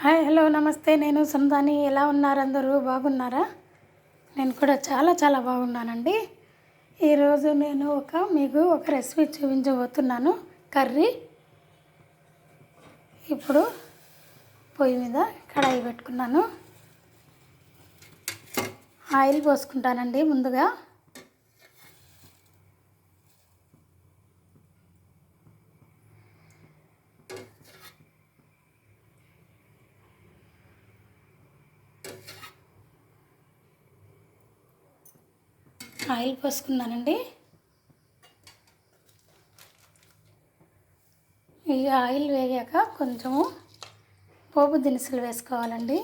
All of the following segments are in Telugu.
హాయ్ హలో నమస్తే. నేను సందాని ఎలా ఉన్నారు అందరూ? బాగున్నారా? నేను కూడా చాలా చాలా బాగున్నానండి. ఈరోజు నేను ఒక మీకు ఒక రెసిపీ చూపించబోతున్నాను. కర్రీ. ఇప్పుడు పొయ్యి మీద కడాయి పెట్టుకున్నాను. ఆయిల్ పోసుకుంటానండి ముందుగా. ఆయిల్ పోసుకున్నానండి. ఈ ఆయిల్ వేగాక కొంచెము పోపు దినుసులు వేసుకోవాలండి.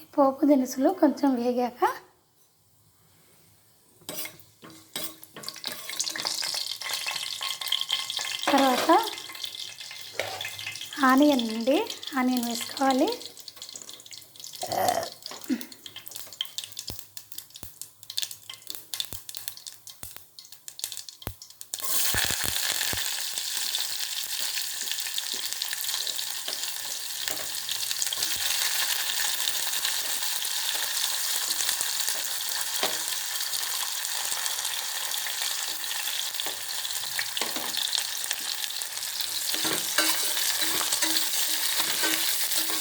ఈ పోపు దినుసులు కొంచెం వేగాక తర్వాత ఆనియన్ అండి. ఆనియన్ వేసుకోవాలి.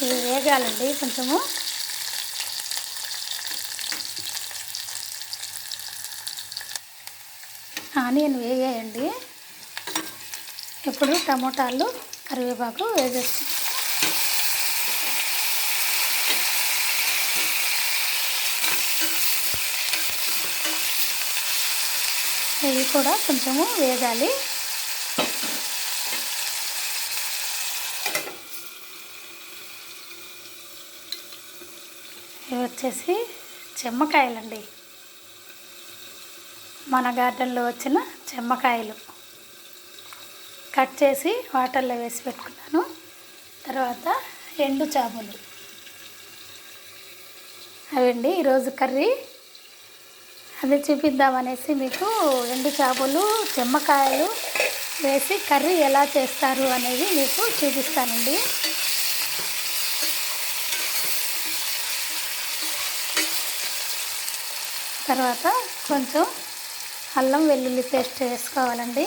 ఇవి వేగాలండి కొంచెము. ఆనియన్ వేయండి ఇప్పుడు టమోటాలు కరివేపాకు వేసేస్తాం. ఇవి కూడా కొంచెము వేగాలి. ఇవి వచ్చేసి చెమ్మకాయలండి. మన గార్డెన్లో వచ్చిన చెమ్మకాయలు. కట్ చేసి వాటర్లో వేసి పెట్టుకున్నాను. తర్వాత ఎండు చేపలు. అవండి ఈరోజు కర్రీ. అది చూపిద్దామనేసి మీకు ఎండు చేపలు చెమ్మకాయలు వేసి కర్రీ ఎలా చేస్తారు అనేది మీకు చూపిస్తానండి. తర్వాత కొంచెం అల్లం వెల్లుల్లి పేస్ట్ వేసుకోవాలండి.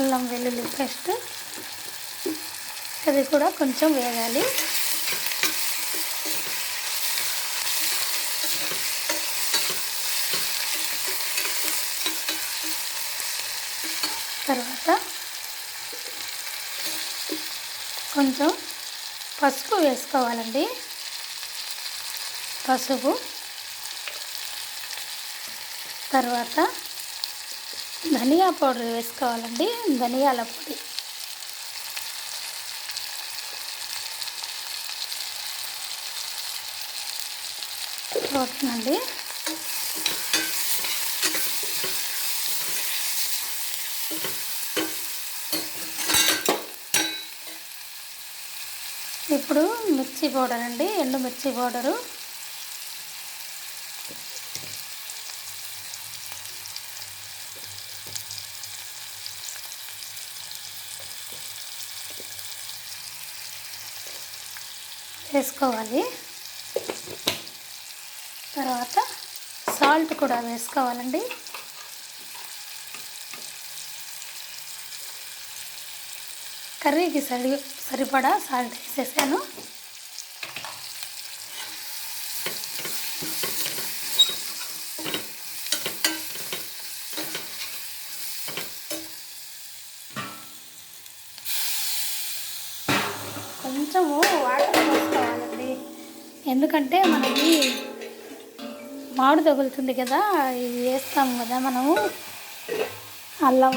అల్లం వెల్లుల్లి పేస్ట్ అది కూడా కొంచెం వేగాలి. తర్వాత కొంచెం పసుపు వేసుకోవాలండి. పసుపు. తర్వాత ధనియా పౌడర్ వేసుకోవాలండి. ధనియాల పొడి. ఓకేనండి ఇప్పుడు మిర్చి పౌడర్ అండి ఎండు మిర్చి పౌడరు. వేసుకోవాలి. తర్వాత సాల్ట్ కూడా వేసుకోవాలండి. కర్రీకి సరి సరిపడా సాల్ట్ వేసేసాను. కొంచెము వాటర్ పోసుకోవాలండి. ఎందుకంటే మనకి మామిడి తగులుతుంది కదా ఇది వేస్తాం కదా మనము. అల్లం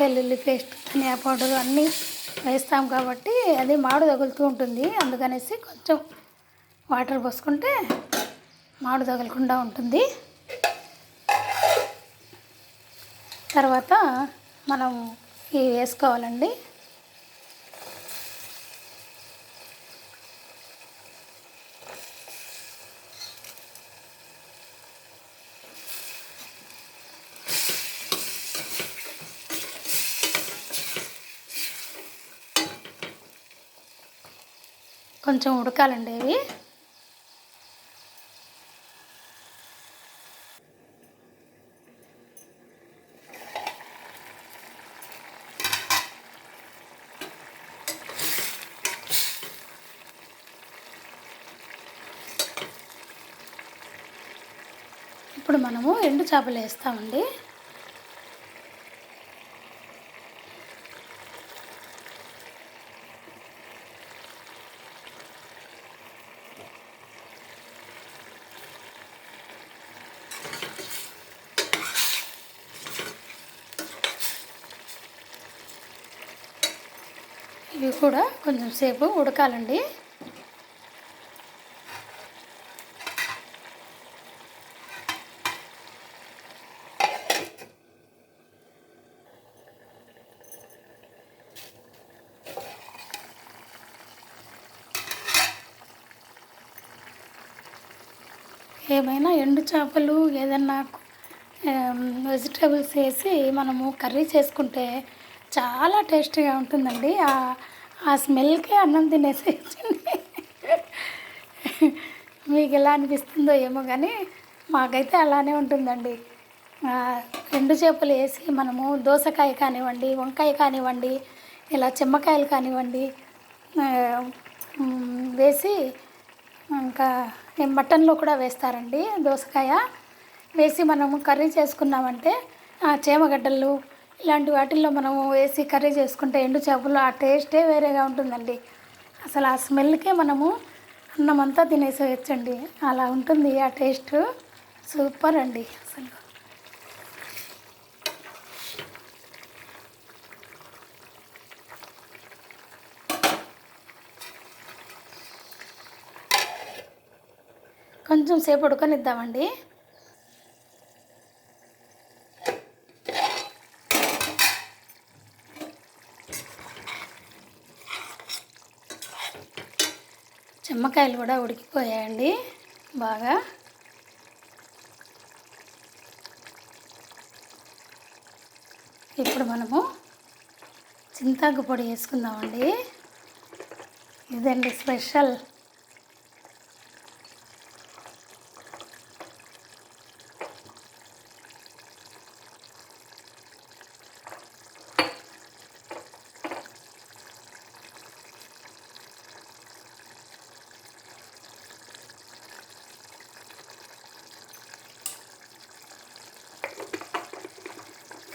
వెల్లుల్లి పేస్ట్ ధనియా పౌడర్ అన్నీ వేస్తాం కాబట్టి అది మాడు తగులుతూ ఉంటుంది. అందుకనేసి కొంచెం వాటర్ పోసుకుంటే మాడు తగలకుండా ఉంటుంది. తర్వాత మనం ఇవి వేసుకోవాలండి. కొంచెం ఉడకాలండి ఇవి ఇప్పుడు మనము ఎండు చేపలు వేస్తామండి. ఇవి కూడా కొంచెం సేపు ఉడకాలండి. ఏమైనా ఎండు చేపలు ఏదన్నా వెజిటేబుల్స్ వేసి మనము కర్రీ చేసుకుంటే చాలా టేస్టీగా ఉంటుందండి. ఆ- స్మెల్కే అన్నం తినేసేసింది మీకు ఎలా అనిపిస్తుందో ఏమో కానీ మాకైతే అలానే ఉంటుందండి. రెండు ఎండు చేపలు వేసి మనము దోసకాయ కానివ్వండి వంకాయ కానివ్వండి ఇలా చెమ్మకాయలు కానివ్వండి వేసి ఇంకా మటన్లో కూడా వేస్తారండి దోసకాయ. వేసి మనము కర్రీ చేసుకున్నామంటే ఆ చేమగడ్డలు ఇలాంటి వాటిల్లో మనము వేసి కర్రీ చేసుకుంటే ఎండు చేపలు ఆ టేస్టే వేరేగా ఉంటుందండి. అసలు ఆ స్మెల్కే మనము అన్నం అంతా తినేసేయచ్చండి. అలా ఉంటుంది ఆ టేస్ట్. సూపర్ అండి అసలు. కొంచెం సేపు ఉడకనిద్దామండి. నిమ్మకాయలు కూడా ఉడికిపోయాయండి బాగా. ఇప్పుడు మనము చింతాకు పొడి వేసుకుందామండి. ఇదండి స్పెషల్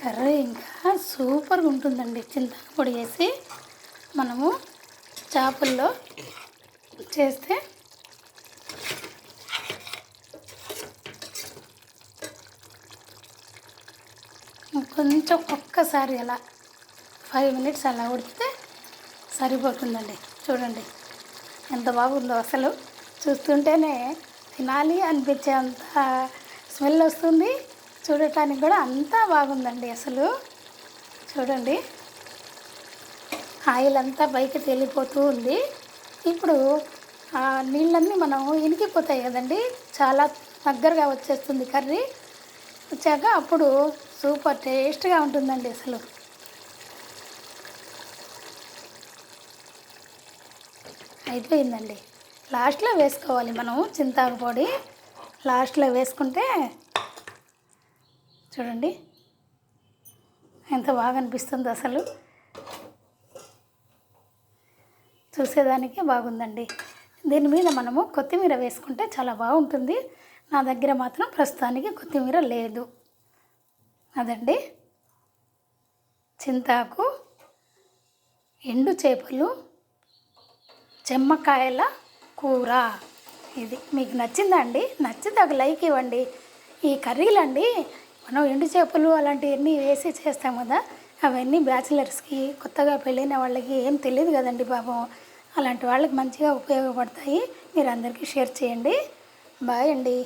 కర్రీ ఇంకా సూపర్గా ఉంటుందండి. చింతకు పొడి వేసి మనము చేపల్లో చేస్తే కొంచెం ఒక్కసారి అలా ఫైవ్ మినిట్స్ అలా ఉడికితే సరిపోతుందండి. చూడండి ఎంత బాగుందో అసలు. చూస్తుంటేనే తినాలి అనిపించే అంత స్మెల్ వస్తుంది. చూడటానికి కూడా అంతా బాగుందండి అసలు. చూడండి. ఆయిల్ అంతా పైకి తేలిపోతూ ఉంది. ఇప్పుడు ఆ నీళ్ళన్నీ మనం ఇనికిపోతాయి కదండి. చాలా దగ్గరగా వచ్చేస్తుంది కర్రీ. వచ్చాక అప్పుడు సూపర్ టేస్ట్గా ఉంటుందండి అసలు. అయిపోయిందండి. లాస్ట్లో వేసుకోవాలి మనం చింతాకు పొడి. లాస్ట్లో వేసుకుంటే చూడండి. ఎంత బాగా అనిపిస్తుందో అసలు. చూసేదానికి బాగుందండి. దీని మీద మనము కొత్తిమీర వేసుకుంటే చాలా బాగుంటుంది. నా దగ్గర మాత్రం ప్రస్తుతానికి కొత్తిమీర లేదు. అదండి. చింతాకు ఎండు చేపలు చెమ్మకాయల కూర. ఇది మీకు నచ్చిందా అండి? నచ్చితే ఒక లైక్ ఇవ్వండి. ఈ కర్రీలండి మనం ఎండు చేపలు అలాంటివన్నీ వేసి చేస్తాం కదా అవన్నీ బ్యాచిలర్స్కి కొత్తగా పెళ్ళైన వాళ్ళకి ఏం తెలియదు కదండి పాపం. అలాంటి వాళ్ళకి మంచిగా ఉపయోగపడతాయి. మీరు అందరికీ షేర్ చేయండి. బాయ్ అండి.